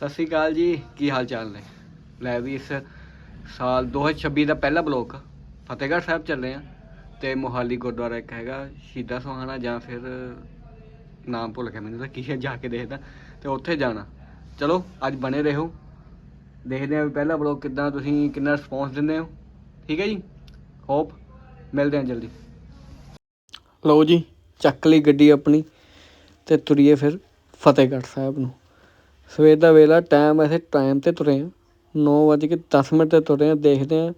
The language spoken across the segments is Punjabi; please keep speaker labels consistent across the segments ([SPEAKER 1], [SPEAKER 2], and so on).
[SPEAKER 1] ਸਤਿ ਸ਼੍ਰੀ ਅਕਾਲ ਜੀ, ਕੀ ਹਾਲ ਚਾਲ ਨੇ? ਲੈ ਵੀ ਇਸ ਸਾਲ 2026 ਦਾ ਪਹਿਲਾ ਬਲੋਕ ਫਤਿਹਗੜ੍ਹ ਸਾਹਿਬ ਚੱਲੇ ਆ ਤੇ ਮੋਹਾਲੀ ਗੁਰਦੁਆਰਾ ਇੱਕ ਹੈਗਾ, ਸ਼ਹੀਦਾ ਸੁਹਾਣਾ ਜਾਂ ਫਿਰ ਨਾਮ ਭੁੱਲ ਗਿਆ ਮੈਨੂੰ ਤਾਂ, ਕੀ ਹੈ, ਜਾ ਕੇ ਦੇਖਦਾ ਤੇ ਉੱਥੇ ਜਾਣਾ। ਚਲੋ, ਅੱਜ ਬਣੇ ਰਹੋ। ਦੇਖਦੇ ਆ ਵੀ ਪਹਿਲਾ ਬਲੋਕ ਕਿੱਦਾਂ, ਤੁਸੀਂ ਕਿੰਨਾ ਰਿਸਪੌਂਸ ਦਿੰਦੇ ਹੋ। ਠੀਕ ਹੈ ਜੀ? ਹੋਪ ਮਿਲਦੇ ਹਾਂ ਜਲਦੀ। ਲਓ ਜੀ, ਚੱਕ ਲਈ ਗੱਡੀ ਆਪਣੀ ਤੇ ਤੁਰੀਏ ਫਿਰ ਫਤਿਹਗੜ੍ਹ ਸਾਹਿਬ ਨੂੰ। ਸਵੇਰ ਦਾ ਵੇਲਾ ਟਾਈਮ ਅਸੀਂ ਟਾਈਮ ਤੇ ਤੁਰੇ ਹਾਂ ਨੌ ਵੱਜ ਕੇ ਦਸ ਮਿੰਟ ਤੇ ਤੁਰੇ ਹਾਂ ਦੇਖਦੇ ਹਾਂ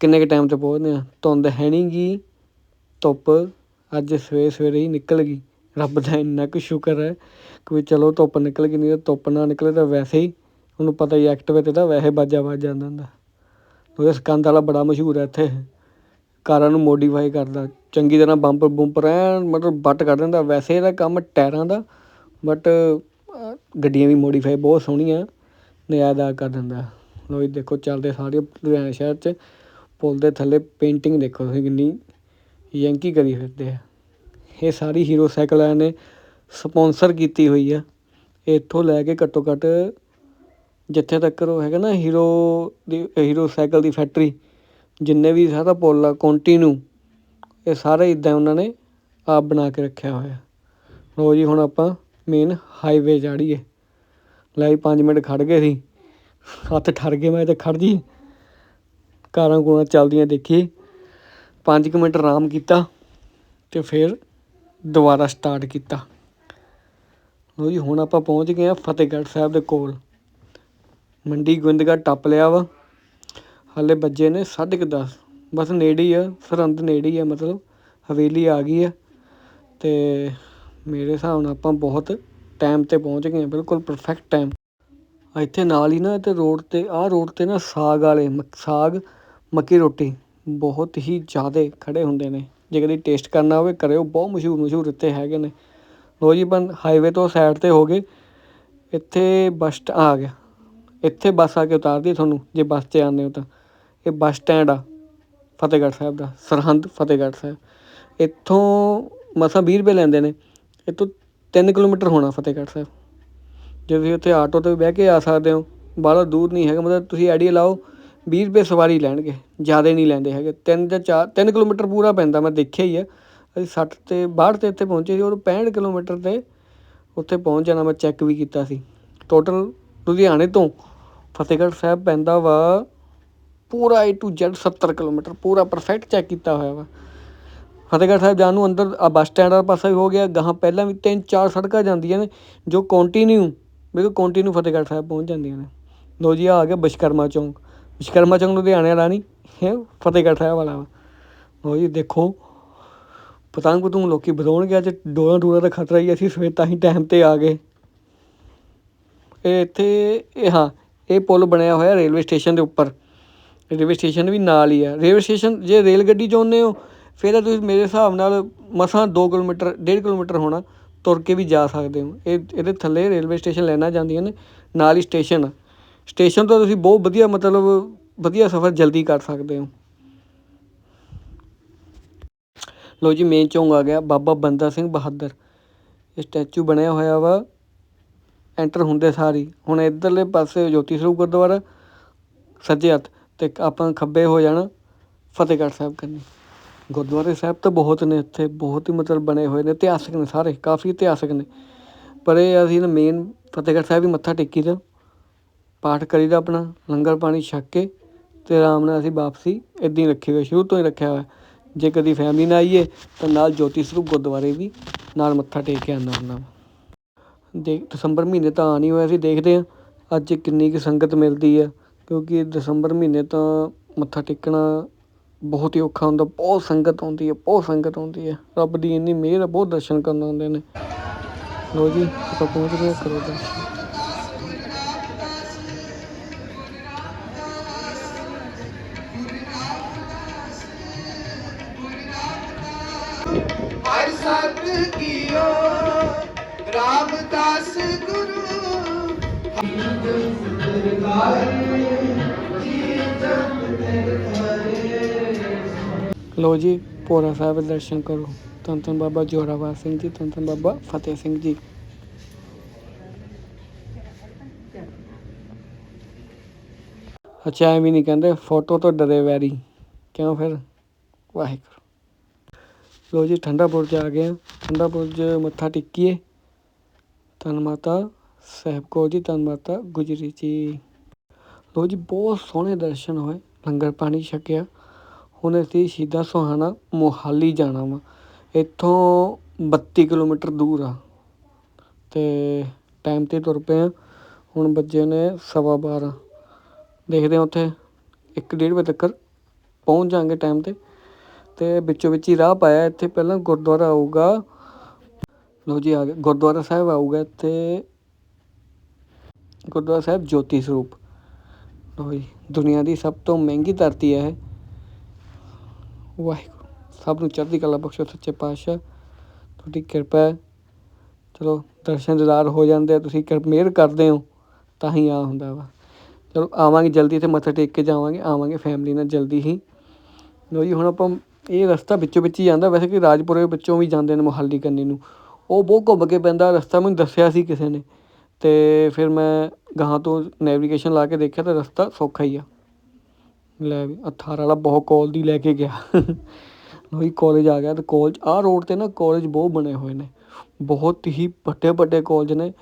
[SPEAKER 1] ਕਿੰਨੇ ਕੁ ਟਾਈਮ ਤੇ ਪਹੁੰਚਦੇ ਹਾਂ ਧੁੰਦ ਹੈ ਨਹੀਂ ਗੀ, ਧੁੱਪ ਅੱਜ ਸਵੇਰੇ ਸਵੇਰੇ ਹੀ ਨਿਕਲ ਗਈ। ਰੱਬ ਦਾ ਇੰਨਾ ਕੁ ਸ਼ੁਕਰ ਹੈ ਕਿ ਵੀ ਚਲੋ ਧੁੱਪ ਨਿਕਲ ਗਈ, ਨਹੀਂ ਤਾਂ ਧੁੱਪ ਨਾ ਨਿਕਲੇ ਤਾਂ ਵੈਸੇ ਹੀ ਉਹਨੂੰ ਪਤਾ ਹੀ ਐਕਟਿਵੇ ਤੇ ਤਾਂ ਵੈਸੇ ਬਾਜਾ ਵੱਜ ਜਾਂਦਾ ਹੁੰਦਾ। ਉਹਦੇ ਸਕੰਦ ਵਾਲਾ ਬੜਾ ਮਸ਼ਹੂਰ ਹੈ ਇੱਥੇ। ਕਾਰਾਂ ਨੂੰ ਮੋਡੀਫਾਈ ਕਰਦਾ। ਚੰਗੀ ਤਰ੍ਹਾਂ ਬੰਪਰ ਬੁੰਪਰ ਐਨ ਮਤਲਬ ਵੱਟ ਕੱਢ ਦਿੰਦਾ। ਵੈਸੇ ਇਹਦਾ ਕੰਮ ਟਾਇਰਾਂ ਦਾ ਬਟ ਗੱਡੀਆਂ ਵੀ ਮੋਡੀਫਾਈ ਬਹੁਤ ਸੋਹਣੀਆਂ, ਨਜ਼ਾਰਾ ਕਰ ਦਿੰਦਾ। ਲੋ ਜੀ, ਦੇਖੋ ਚੱਲਦੇ ਸਾਰੇ ਲੁਧਿਆਣਾ ਸ਼ਹਿਰ 'ਚ, ਪੁਲ ਦੇ ਥੱਲੇ ਪੇਂਟਿੰਗ ਦੇਖੋ ਤੁਸੀਂ ਕਿੰਨੀ ਯੰਕੀ ਕਰੀ ਫਿਰਦੇ ਆ। ਇਹ ਸਾਰੀ ਹੀਰੋ ਸਾਈਕਲ ਨੇ ਸਪਾਂਸਰ ਕੀਤੀ ਹੋਈ ਆ। ਇੱਥੋਂ ਲੈ ਕੇ ਘੱਟੋ ਘੱਟ ਜਿੱਥੇ ਤੱਕ ਉਹ ਹੈਗਾ ਨਾ ਹੀਰੋ ਦੀ ਹੀਰੋ ਸਾਈਕਲ ਦੀ ਫੈਕਟਰੀ ਜਿੰਨੇ ਵੀ ਸਾਰਾ ਪੁੱਲ ਆ ਕੰਟੀਨਿਊ ਇਹ ਸਾਰੇ ਇਦਾਂ ਉਹਨਾਂ ਨੇ ਆਪ ਬਣਾ ਕੇ ਰੱਖਿਆ ਹੋਇਆ। ਲੋ ਜੀ, ਹੁਣ ਆਪਾਂ ਮੇਨ ਹਾਈਵੇ ਚਾੜੀਏ ਲੈ ਵੀ 5 ਮਿੰਟ ਖੜ ਗਏ ਸੀ। ਹੱਥ ਠਰ ਗਏ, ਮੈਂ ਤੇ ਖੜ ਜੀ। ਕਾਰਾਂ ਕੂਰਾਂ ਚੱਲਦੀਆਂ ਦੇਖੀ 5 ਮਿੰਟ ਆਰਾਮ ਕੀਤਾ ਤੇ ਫਿਰ ਦੁਬਾਰਾ ਸਟਾਰਟ ਕੀਤਾ। ਲੋ ਜੀ, ਹੁਣ ਆਪਾਂ ਪਹੁੰਚ ਗਏ ਆ ਫਤਿਹਗੜ੍ਹ ਸਾਹਿਬ ਦੇ ਕੋਲ। ਮੰਡੀ ਗੋਬਿੰਦਗੜ੍ਹ ਟੱਪ ਲਿਆ ਵਾ। ਹਾਲੇ ਬੱਜੇ ਨੇ ਸਾਢੇ ਕੁ ਦਸ। ਬਸ ਨੇੜੇ ਹੀ ਆ, ਸਰਹੰਦ ਨੇੜੇ ਹੀ ਆ, ਮਤਲਬ ਹਵੇਲੀ ਆ ਗਈ ਆ। ਤੇ ਮੇਰੇ ਹਿਸਾਬ ਨਾਲ ਆਪਾਂ ਬਹੁਤ ਟਾਈਮ ਤੇ ਪਹੁੰਚ ਗਏ ਆ ਬਿਲਕੁਲ ਪਰਫੈਕਟ ਟਾਈਮ ਇੱਥੇ ਨਾਲ ਹੀ ਨਾ ਇੱਥੇ ਰੋਡ ਤੇ, ਆਹ ਰੋਡ ਤੇ ਨਾ ਸਾਗ ਵਾਲੇ ਮ- ਸਾਗ, ਮੱਕੀ ਰੋਟੀ ਬਹੁਤ ਹੀ ਜ਼ਿਆਦਾ ਖੜ੍ਹੇ ਹੁੰਦੇ ਨੇ। ਜੇ ਕਦੀ ਟੇਸਟ ਕਰਨਾ ਹੋਵੇ, ਕਰਿਓ, ਬਹੁਤ ਮਸ਼ਹੂਰ ਮਸ਼ਹੂਰ ਇੱਥੇ ਹੈਗੇ ਨੇ। ਲੋ ਜੀ ਬੰ ਹਾਈਵੇ ਤੋਂ ਸਾਈਡ ਤੇ ਹੋ ਗਏ। ਇੱਥੇ ਬੱਸ ਸਟ- ਆ ਗਿਆ। ਇੱਥੇ ਬੱਸ ਆ ਕੇ ਉਤਾਰਦੀ ਤੁਹਾਨੂੰ, ਜੇ ਬੱਸ 'ਤੇ ਆਉਂਦੇ ਹੋ ਤਾਂ। ਇਹ ਬੱਸ ਸਟੈਂਡ ਆ, ਫਤਿਹਗੜ੍ਹ ਸਾਹਿਬ ਦਾ, ਸਰਹੰਦ ਫਤਿਹਗੜ੍ਹ ਸਾਹਿਬ। ਇੱਥੋਂ ਮਸਾਂ 20 ਰੁਪਏ ਲੈਂਦੇ ਨੇ। ਇਹ ਤੋਂ ਤਿੰਨ ਕਿਲੋਮੀਟਰ ਹੋਣਾ ਫਤਿਹਗੜ੍ਹ ਸਾਹਿਬ। ਜੇ ਤੁਸੀਂ ਉੱਥੇ ਆਟੋ ਤੇ ਬਹਿ ਕੇ ਆ ਸਕਦੇ ਹੋ, ਬਾਹਲਾ ਦੂਰ ਨਹੀਂ ਹੈਗਾ, ਮਤਲਬ ਤੁਸੀਂ ਆਈਡੀਆ ਲਾਓ, ਵੀਹ ਰੁਪਏ ਸਵਾਰੀ ਲੈਣਗੇ, ਜ਼ਿਆਦਾ ਨਹੀਂ ਲੈਂਦੇ ਹੈਗੇ। ਤਿੰਨ ਜਾਂ 4 3 ਕਿਲੋਮੀਟਰ ਪੂਰਾ ਪੈਂਦਾ, ਮੈਂ ਦੇਖਿਆ ਹੀ ਆ। ਅਸੀਂ ਸੱਠ ਤੇ 62 ਤੇ ਇੱਥੇ ਪਹੁੰਚੇ ਸੀ ਉਹ 65 ਕਿਲੋਮੀਟਰ ਤੇ ਉੱਥੇ ਪਹੁੰਚ ਜਾਣਾ, ਮੈਂ ਚੈੱਕ ਵੀ ਕੀਤਾ ਸੀ। ਟੋਟਲ ਲੁਧਿਆਣੇ ਤੋਂ ਫਤਿਹਗੜ੍ਹ ਸਾਹਿਬ ਪੈਂਦਾ ਵਾ ਪੂਰਾ ਏ ਟੂ Z 70 ਕਿਲੋਮੀਟਰ, ਪੂਰਾ ਪਰਫੈਕਟ ਚੈੱਕ ਕੀਤਾ ਹੋਇਆ ਵਾ। ਫਤਿਹਗੜ੍ਹ ਸਾਹਿਬ ਜਾਣ ਨੂੰ ਅੰਦਰ, ਆ ਬੱਸ ਸਟੈਂਡ ਵਾਲਾ ਪਾਸਾ ਵੀ ਹੋ ਗਿਆ, ਗਾਹਾਂ ਪਹਿਲਾਂ ਵੀ ਤਿੰਨ ਚਾਰ ਸੜਕਾਂ ਜਾਂਦੀਆਂ ਨੇ, ਜੋ ਕੋਂਟੀਨਿਊ ਬਿਲਕੁਲ ਕੋਂਟੀਨਿਊ ਫਤਿਹਗੜ੍ਹ ਸਾਹਿਬ ਪਹੁੰਚ ਜਾਂਦੀਆਂ ਨੇ। ਲੋ ਜੀ, ਆ ਗਿਆ ਵਿਸ਼ਕਰਮਾ ਚੌਂਕ। ਵਿਸ਼ਕਰਮਾ ਚੌਂਕ ਲੁਧਿਆਣੇ ਵਾਲਾ ਨਹੀਂ, ਇਹ ਫਤਿਹਗੜ੍ਹ ਸਾਹਿਬ ਵਾਲਾ ਵਾ। ਲੋ ਜੀ, ਦੇਖੋ, ਪਤੰਗ ਪਤੰਗ ਲੋਕੀ ਵਧਾਉਣਗੇ ਅੱਜ ਡੋਰਾਂ ਡੋਰਾਂ ਦਾ ਖਤਰਾ ਹੀ ਅਸੀਂ ਸਵੇਰ ਤਾਂ ਹੀ ਟਾਈਮ ਤੇ ਆ ਗਏ। ਇਹ ਇੱਥੇ, ਇਹ ਹਾਂ, ਇਹ ਪੁਲ ਬਣਿਆ ਹੋਇਆ ਰੇਲਵੇ ਸਟੇਸ਼ਨ ਦੇ ਉੱਪਰ। ਰੇਲਵੇ ਸਟੇਸ਼ਨ ਵੀ ਨਾਲ ਹੀ ਆ। ਰੇਲਵੇ ਸਟੇਸ਼ਨ, ਜੇ ਰੇਲ ਗੱਡੀ ਚਾਹੁੰਦੇ ਹੋ ਫਿਰ ਤਾਂ ਤੁਸੀਂ ਮੇਰੇ ਹਿਸਾਬ ਨਾਲ ਮਸਾਂ ਦੋ ਕਿਲੋਮੀਟਰ, ਡੇਢ ਕਿਲੋਮੀਟਰ ਹੋਣਾ, ਤੁਰ ਕੇ ਵੀ ਜਾ ਸਕਦੇ ਹੋ। ਇਹ, ਇਹਦੇ ਥੱਲੇ ਰੇਲਵੇ ਸਟੇਸ਼ਨ ਲੈਣਾ ਜਾਂਦੀਆਂ ਨੇ, ਨਾਲ ਹੀ ਸਟੇਸ਼ਨ। ਆ ਸਟੇਸ਼ਨ ਤੋਂ ਤੁਸੀਂ ਬਹੁਤ ਵਧੀਆ ਮਤਲਬ ਵਧੀਆ ਸਫ਼ਰ ਜਲਦੀ ਕਰ ਸਕਦੇ ਹੋ। ਲੋ ਜੀ ਮੇਨ ਚੌਂਕ ਆ ਗਿਆ, ਬਾਬਾ ਬੰਦਾ ਸਿੰਘ ਬਹਾਦਰ। ਇਹ ਸਟੈਚੂ ਬਣਿਆ ਹੋਇਆ ਵਾ ਐਂਟਰ ਹੁੰਦੇ ਸਾਰੀ। ਹੁਣ ਇਧਰਲੇ ਪਾਸੇ ਜੋਤੀ ਸਰੂਪ ਗੁਰਦੁਆਰਾ, ਸੱਜੇ ਹੱਥ, ਤੇ ਆਪਾਂ ਖੱਬੇ ਹੋ ਜਾਣਾ, ਫਤਿਹਗੜ੍ਹ ਸਾਹਿਬ ਕੰਨੀ। ਗੁਰਦੁਆਰੇ ਸਾਹਿਬ ਤਾਂ ਬਹੁਤ ਨੇ ਇੱਥੇ, ਬਹੁਤ ਹੀ ਮਤਲਬ ਬਣੇ ਹੋਏ ਨੇ, ਇਤਿਹਾਸਕ ਨੇ ਸਾਰੇ, ਕਾਫੀ ਇਤਿਹਾਸਿਕ ਨੇ ਪਰ ਇਹ ਅਸੀਂ ਨਾ ਮੇਨ ਫਤਿਹਗੜ੍ਹ ਸਾਹਿਬ ਹੀ ਮੱਥਾ ਟੇਕੀ ਦਾ ਪਾਠ ਕਰੀਦਾ ਆਪਣਾ, ਲੰਗਰ ਪਾਣੀ ਛਕ ਕੇ ਅਤੇ ਆਰਾਮ ਨਾਲ ਅਸੀਂ ਵਾਪਸੀ ਇੱਦਾਂ ਹੀ ਰੱਖੀ ਹੋਈ ਸ਼ੁਰੂ ਤੋਂ ਹੀ ਰੱਖਿਆ ਹੋਇਆ ਜੇ ਕਦੀ ਫੈਮਿਲੀ ਨਾਲ ਆਈਏ ਤਾਂ ਨਾਲ ਜੋਤੀ ਸਰੂਪ ਗੁਰਦੁਆਰੇ ਵੀ ਨਾਲ ਮੱਥਾ ਟੇਕ ਕੇ ਆਉਂਦਾ ਹੁੰਦਾ ਵਾਂ। ਦੇ, ਦਸੰਬਰ ਮਹੀਨੇ ਤਾਂ ਆ ਨਹੀਂ ਹੋਇਆ ਸੀ, ਦੇਖਦੇ ਹਾਂ ਅੱਜ ਕਿੰਨੀ ਕੁ ਸੰਗਤ ਮਿਲਦੀ ਆ, ਕਿਉਂਕਿ ਦਸੰਬਰ ਮਹੀਨੇ ਤਾਂ ਮੱਥਾ ਟੇਕਣਾ ਬਹੁਤ ਹੀ ਔਖਾ ਹੁੰਦਾ ਬਹੁਤ ਸੰਗਤ ਆਉਂਦੀ ਹੈ ਬਹੁਤ ਸੰਗਤ ਆਉਂਦੀ ਹੈ। ਰੱਬ ਦੀ ਇੰਨੀ ਮਿਹਰ ਆ ਬਹੁਤ ਦਰਸ਼ਨ ਕਰਨ ਆਉਂਦੇ ਨੇ। ਲੋ ਜੀ ਆਪਾਂ ਪਹੁੰਚ ਗਏ ਹਾਂ, ਕਰੋ ਦਰਸ਼ਨ।
[SPEAKER 2] ਹਰ ਸਤ ਕੀਓ ਰਾਮਦਾਸ ਗੁਰੂ।
[SPEAKER 1] ਲੋ ਜੀ, ਭੋਰਾ ਸਾਹਿਬ ਦੇ ਦਰਸ਼ਨ ਕਰੋ। ਧੰਨ ਧੰਨ ਬਾਬਾ ਜੋਰਾਵਰ ਸਿੰਘ ਜੀ, ਧੰਨ ਧੰਨ ਬਾਬਾ ਫਤਿਹ ਸਿੰਘ ਜੀ। ਅੱਛਾ, ਐਵੇਂ ਨਹੀਂ ਕਹਿੰਦੇ, ਫੋਟੋ ਤੋਂ ਡਰੇ ਵੈਰੀ। ਕਿਉਂ ਫਿਰ? ਵਾਹਿਗੁਰੂ। ਲੋ ਜੀ, ਠੰਡਾ ਬੁਰਜ ਆ ਗਏ ਹਾਂ ਠੰਡਾ ਬੁਰਜ ਮੱਥਾ ਟੇਕੀਏ। ਧੰਨ ਮਾਤਾ ਸਾਹਿਬ ਕੌਰ ਜੀ, ਧੰਨ ਮਾਤਾ ਗੁਜਰੀ ਜੀ। ਲੋ ਜੀ, ਬਹੁਤ ਸੋਹਣੇ ਦਰਸ਼ਨ ਹੋਏ। ਲੰਗਰ ਪਾਣੀ ਛਕਿਆ। ਹੁਣ ਅਸੀਂ ਸ਼ਹੀਦਾਂ ਸੋਹਾਣਾ ਮੋਹਾਲੀ ਜਾਣਾ ਵਾ। ਇੱਥੋਂ 32 ਕਿਲੋਮੀਟਰ ਦੂਰ ਆ। ਅਤੇ ਟਾਈਮ ਤੇ ਤੁਰ ਪਏ ਹਾਂ ਹੁਣ ਵੱਜੇ ਨੇ ਸਵਾ ਬਾਰਾਂ। ਦੇਖਦੇ ਹਾਂ ਉੱਥੇ ਇੱਕ ਡੇਢ ਵਜੇ ਤੱਕ ਪਹੁੰਚ ਜਾਂਗੇ ਟਾਈਮ ਤੇ। ਅਤੇ ਵਿੱਚੋਂ ਵਿੱਚ ਹੀ ਰਾਹ ਪਾਇਆ ਇੱਥੇ। ਪਹਿਲਾਂ ਗੁਰਦੁਆਰਾ ਆਊਗਾ। ਲਓ ਜੀ ਆ ਗਏ। ਗੁਰਦੁਆਰਾ ਸਾਹਿਬ ਆਊਗਾ ਇੱਥੇ। ਗੁਰਦੁਆਰਾ ਸਾਹਿਬ ਜੋਤੀ ਸਰੂਪ। ਲਓ ਜੀ, ਦੁਨੀਆ ਦੀ ਸਭ ਤੋਂ ਮਹਿੰਗੀ ਧਰਤੀ ਹੈ ਇਹ। ਵਾਹਿਗੁਰੂ। ਸਭ ਨੂੰ ਚੜ੍ਹਦੀ ਕਲਾ ਬਖਸ਼ੋ, ਸੱਚੇ ਪਾਤਸ਼ਾਹ। ਤੁਹਾਡੀ ਕਿਰਪਾ ਹੈ। ਚਲੋ, ਦਰਸ਼ਨ ਦਿਦਾਰ ਹੋ ਜਾਂਦੇ ਆ, ਤੁਸੀਂ ਕਿਰਪ ਮਿਹਰ ਕਰਦੇ ਹੋ, ਤਾਂ ਹੀ ਆ ਹੁੰਦਾ ਵਾ। ਚਲੋ, ਆਵਾਂਗੇ ਜਲਦੀ ਤੇ ਮੱਥਾ ਟੇਕ ਕੇ ਜਾਵਾਂਗੇ, ਆਵਾਂਗੇ ਫੈਮਿਲੀ ਨਾਲ ਜਲਦੀ ਹੀ। ਲੋ ਜੀ, ਹੁਣ ਆਪਾਂ ਇਹ ਰਸਤਾ ਵਿੱਚੋਂ ਵਿੱਚ ਹੀ ਜਾਂਦਾ, ਵੈਸੇ ਕਿ ਰਾਜਪੁਰੇ ਵਿੱਚੋਂ ਵੀ ਜਾਂਦੇ ਨੇ ਮੋਹਾਲੀ ਕੰਨੀ ਨੂੰ। ਉਹ ਬਹੁਤ ਘੁੰਮ ਕੇ ਪੈਂਦਾ, ਰਸਤਾ ਮੈਨੂੰ ਦੱਸਿਆ ਸੀ ਕਿਸੇ ਨੇ। ਤੇ ਫਿਰ ਮੈਂ ਗਾਹਾਂ ਤੋਂ ਨੈਵੀਗੇਸ਼ਨ ਲਾ ਕੇ ਦੇਖਿਆ, ਤਾਂ ਰਸਤਾ ਸੌਖਾ ਹੀ ਆ। ਲੈ ਵੀ 18 ਵਾਲਾ ਬਹੁਤ ਕੋਲ ਦੀ ਲੈ ਕੇ ਗਿਆ। ਉਹੀ ਕਾਲਜ ਆ ਗਿਆ ਤੇ ਕਾਲਜ ਆਹ ਰੋਡ ਤੇ ਨਾ ਕਾਲਜ ਬਹੁਤ ਬਣੇ ਹੋਏ ਨੇ। ਬਹੁਤ ਹੀ ਵੱਡੇ ਵੱਡੇ ਕਾਲਜ ਨੇ।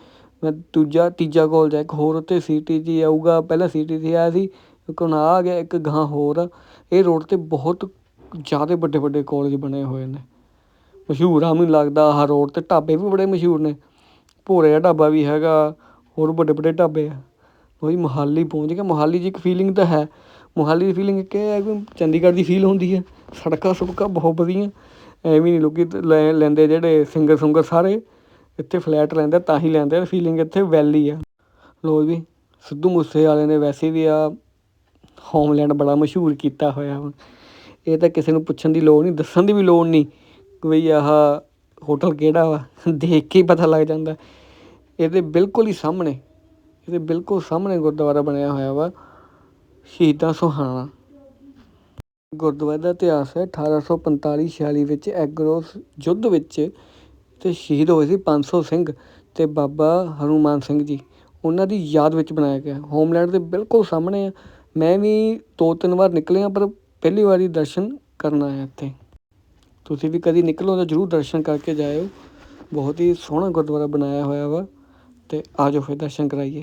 [SPEAKER 1] ਮੈਂ ਦੂਜਾ, ਤੀਜਾ ਕਾਲਜ ਹੈ ਇੱਕ ਹੋਰ ਉੱਤੇ ਸੀਟੀ ਜੀ ਆਊਗਾ। ਪਹਿਲਾਂ ਸੀਟੀ ਜੀ ਆਇਆ ਸੀ, ਇੱਕ ਹੁਣ ਆ ਗਿਆ, ਇੱਕ ਗਾਹਾਂ ਹੋਰ ਇਹ ਰੋਡ ਤੇ ਬਹੁਤ ਜ਼ਿਆਦਾ ਵੱਡੇ ਵੱਡੇ ਕਾਲਜ ਬਣੇ ਹੋਏ ਨੇ। ਮਸ਼ਹੂਰ ਆ, ਮੈਨੂੰ ਲੱਗਦਾ ਆਹ ਰੋਡ ਤੇ ਢਾਬੇ ਵੀ ਬੜੇ ਮਸ਼ਹੂਰ ਨੇ। ਭੋਰੇ ਦਾ ਢਾਬਾ ਵੀ ਹੈਗਾ, ਹੋਰ ਵੱਡੇ ਵੱਡੇ ਢਾਬੇ ਆ। ਉਹੀ ਮੋਹਾਲੀ ਪਹੁੰਚ ਗਿਆ। ਮੋਹਾਲੀ 'ਚ ਇੱਕ ਫੀਲਿੰਗ ਤਾਂ ਹੈ ਮੋਹਾਲੀ ਦੀ ਫੀਲਿੰਗ ਇੱਕ ਇਹ ਹੈ ਕਿ ਚੰਡੀਗੜ੍ਹ ਦੀ ਫੀਲ ਹੁੰਦੀ ਹੈ, ਸੜਕਾਂ ਸੁੜਕਾਂ ਬਹੁਤ ਵਧੀਆ, ਐਵੇਂ ਨਹੀਂ ਲੋਕ ਤੇ ਲੈ, ਲੈਂਦੇ ਜਿਹੜੇ ਸਿੰਗਰ ਸੁੰਗਰ ਸਾਰੇ, ਇੱਥੇ ਫਲੈਟ ਲੈਂਦੇ ਤਾਂ ਹੀ ਲੈਂਦੇ ਫੀਲਿੰਗ ਇੱਥੇ ਵੈਲੀ ਆ। ਲੋ ਵੀ ਸਿੱਧੂ ਮੂਸੇਵਾਲੇ ਨੇ ਵੈਸੇ ਵੀ ਆ ਹੋਮਲੈਂਡ ਬੜਾ ਮਸ਼ਹੂਰ ਕੀਤਾ ਹੋਇਆ ਵਾ। ਇਹ ਤਾਂ ਕਿਸੇ ਨੂੰ ਪੁੱਛਣ ਦੀ ਲੋੜ ਨਹੀਂ, ਦੱਸਣ ਦੀ ਵੀ ਲੋੜ ਨਹੀਂ ਕਿ ਬਈ ਆਹ ਹੋਟਲ ਕਿਹੜਾ ਵਾ, ਦੇਖ ਕੇ ਹੀ ਪਤਾ ਲੱਗ ਜਾਂਦਾ। ਇਹਦੇ ਬਿਲਕੁਲ ਹੀ ਸਾਹਮਣੇ ਇਹਦੇ ਬਿਲਕੁਲ ਸਾਹਮਣੇ ਗੁਰਦੁਆਰਾ ਬਣਿਆ ਹੋਇਆ ਵਾ। ਸ਼ਹੀਦਾਂ ਸੁਹਾਣਾ। ਗੁਰਦੁਆਰੇ ਦਾ ਇਤਿਹਾਸ ਹੈ 1845 46 ਵਿੱਚ ਐਗਰੋਸ ਯੁੱਧ ਵਿੱਚ ਤੇ ਸ਼ਹੀਦ ਹੋਏ ਸੀ 500 ਸਿੰਘ ਤੇ ਬਾਬਾ ਹਨੂਮਾਨ ਸਿੰਘ ਜੀ। ਉਹਨਾਂ ਦੀ ਯਾਦ ਵਿੱਚ ਬਣਾਇਆ ਗਿਆ। ਹੋਮਲੈਂਡ ਦੇ ਬਿਲਕੁਲ ਸਾਹਮਣੇ ਆ। ਮੈਂ ਵੀ ਦੋ ਤਿੰਨ ਵਾਰ ਨਿਕਲਿਆ, ਪਰ ਪਹਿਲੀ ਵਾਰੀ ਦਰਸ਼ਨ ਕਰਨ ਆਇਆ ਇੱਥੇ। ਤੁਸੀਂ ਵੀ ਕਦੀ ਨਿਕਲੋ ਤਾਂ ਜ਼ਰੂਰ ਦਰਸ਼ਨ ਕਰਕੇ ਜਾਇਓ। ਬਹੁਤ ਹੀ ਸੋਹਣਾ ਗੁਰਦੁਆਰਾ ਬਣਾਇਆ ਹੋਇਆ ਵਾ ਤੇ ਆਜੋ ਫਿਰ ਦਰਸ਼ਨ ਕਰਾਈਏ।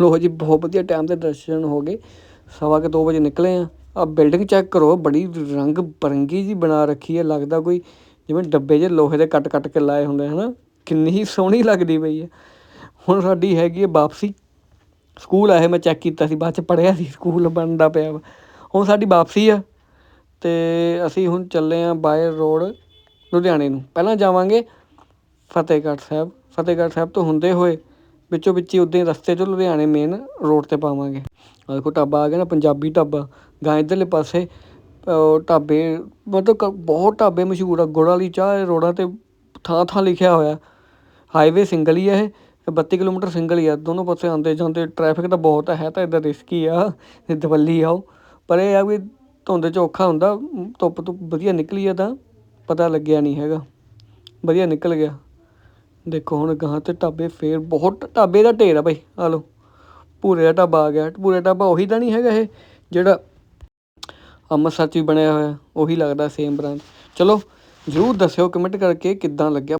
[SPEAKER 1] ਲੋ ਜੀ, ਬਹੁਤ ਵਧੀਆ ਟਾਈਮ ਦੇ ਦਰਸ਼ਨ ਹੋ ਗਏ। ਸਵਾ ਕੇ 2 ਵਜੇ ਨਿਕਲੇ ਆ। ਆ ਬਿਲਡਿੰਗ ਚੈੱਕ ਕਰੋ, ਬੜੀ ਰੰਗ ਬਰੰਗੀ ਜੀ ਬਣਾ ਰੱਖੀ ਹੈ, ਲੱਗਦਾ ਕੋਈ ਜਿਵੇਂ ਡੱਬੇ ਜੇ ਲੋਹੇ ਦੇ ਕੱਟ ਕੱਟ ਕੇ ਲਾਏ ਹੁੰਦੇ ਹਨਾ? ਕਿੰਨੀ ਹੀ ਸੋਹਣੀ ਲੱਗਦੀ ਪਈ ਹੈ। ਹੁਣ ਸਾਡੀ ਹੈਗੀ ਹੈ ਵਾਪਸੀ। ਸਕੂਲ ਆਏ, ਮੈਂ ਚੈੱਕ ਕੀਤਾ ਸੀ, ਬਾਅਦ ਚ ਪੜਿਆ ਸੀ, ਸਕੂਲ ਬਣਦਾ ਪਿਆ ਵਾ। ਹੁਣ ਸਾਡੀ ਵਾਪਸੀ ਆ ਤੇ ਅਸੀਂ ਹੁਣ ਚੱਲੇ ਆ ਬਾਏ ਰੋਡ ਲੁਧਿਆਣੇ ਨੂੰ। ਪਹਿਲਾਂ ਜਾਵਾਂਗੇ ਫਤਿਹਗੜ੍ਹ ਸਾਹਿਬ। ਫਤਿਹਗੜ੍ਹ ਸਾਹਿਬ ਤੋਂ ਹੁੰਦੇ ਹੋਏ ਵਿੱਚੋਂ ਵਿੱਚ ਹੀ ਉੱਦਾਂ ਹੀ ਰਸਤੇ 'ਚੋਂ ਲੁਧਿਆਣੇ ਮੇਨ ਰੋਡ ਤੇ ਪਾਵਾਂਗੇ। ਆਹ ਦੇਖੋ ਢਾਬਾ ਆ ਗਿਆ ਨਾ, ਪੰਜਾਬੀ ਢਾਬਾ। ਗਾਂ ਇੱਧਰਲੇ ਪਾਸੇ ਢਾਬੇ, ਮਤਲਬ ਕ- ਬਹੁਤ ਢਾਬੇ ਮਸ਼ਹੂਰ ਆ, ਗੁੜ ਵਾਲੀ ਚਾਹ ਰੋਡਾਂ ਤੇ ਥਾਂ ਥਾਂ ਲਿਖਿਆ ਹੋਇਆ। ਹਾਈਵੇ ਸਿੰਗਲ ਹੀ ਹੈ ਇਹ ਬੱਤੀ ਕਿਲੋਮੀਟਰ ਸਿੰਗਲ ਹੀ ਆ, ਦੋਨੋਂ ਪਾਸੇ ਆਉਂਦੇ ਜਾਂਦੇ ਟ੍ਰੈਫਿਕ ਤਾਂ ਬਹੁਤ ਹੈ ਤਾਂ ਇੱਧਰ ਰਿਸਕੀ ਆ ਦਵੱਲੀ ਆਓ ਪਰ ਇਹ ਆ ਵੀ ਧੁੰਦ 'ਚ ਔਖਾ ਹੁੰਦਾ, ਧੁੱਪ ਧੁੱਪ ਵਧੀਆ ਨਿਕਲੀ ਆ ਤਾਂ, ਪਤਾ ਲੱਗਿਆ ਨਹੀਂ ਹੈਗਾ। ਵਧੀਆ ਨਿਕਲ ਗਿਆ। ਦੇਖੋ ਹੁਣ ਗਾਂ ਤੇ ਢਾਬੇ ਫੇਰ ਬਹੁਤ ਢਾਬੇ ਦਾ ਢੇਰ ਆ ਬਈ, ਆ ਲਓ। ਭੂਰੇ ਦਾ ਢਾਬਾ ਆ ਗਿਆ। ਭੂਰੇ ਢਾਬਾ ਉਹੀ ਤਾਂ ਨਹੀਂ ਹੈਗਾ ਇਹ, ਜਿਹੜਾ ਅੰਮ੍ਰਿਤਸਰ 'ਚ ਵੀ ਬਣਿਆ ਹੋਇਆ, ਉਹੀ ਲੱਗਦਾ ਸੇਮ ਬ੍ਰਾਂਚ ਚਲੋ, ਜਰੂਰ ਦੱਸਿਓ ਕਮੈਂਟ ਕਰਕੇ ਕਿੱਦਾਂ ਲੱਗਿਆ।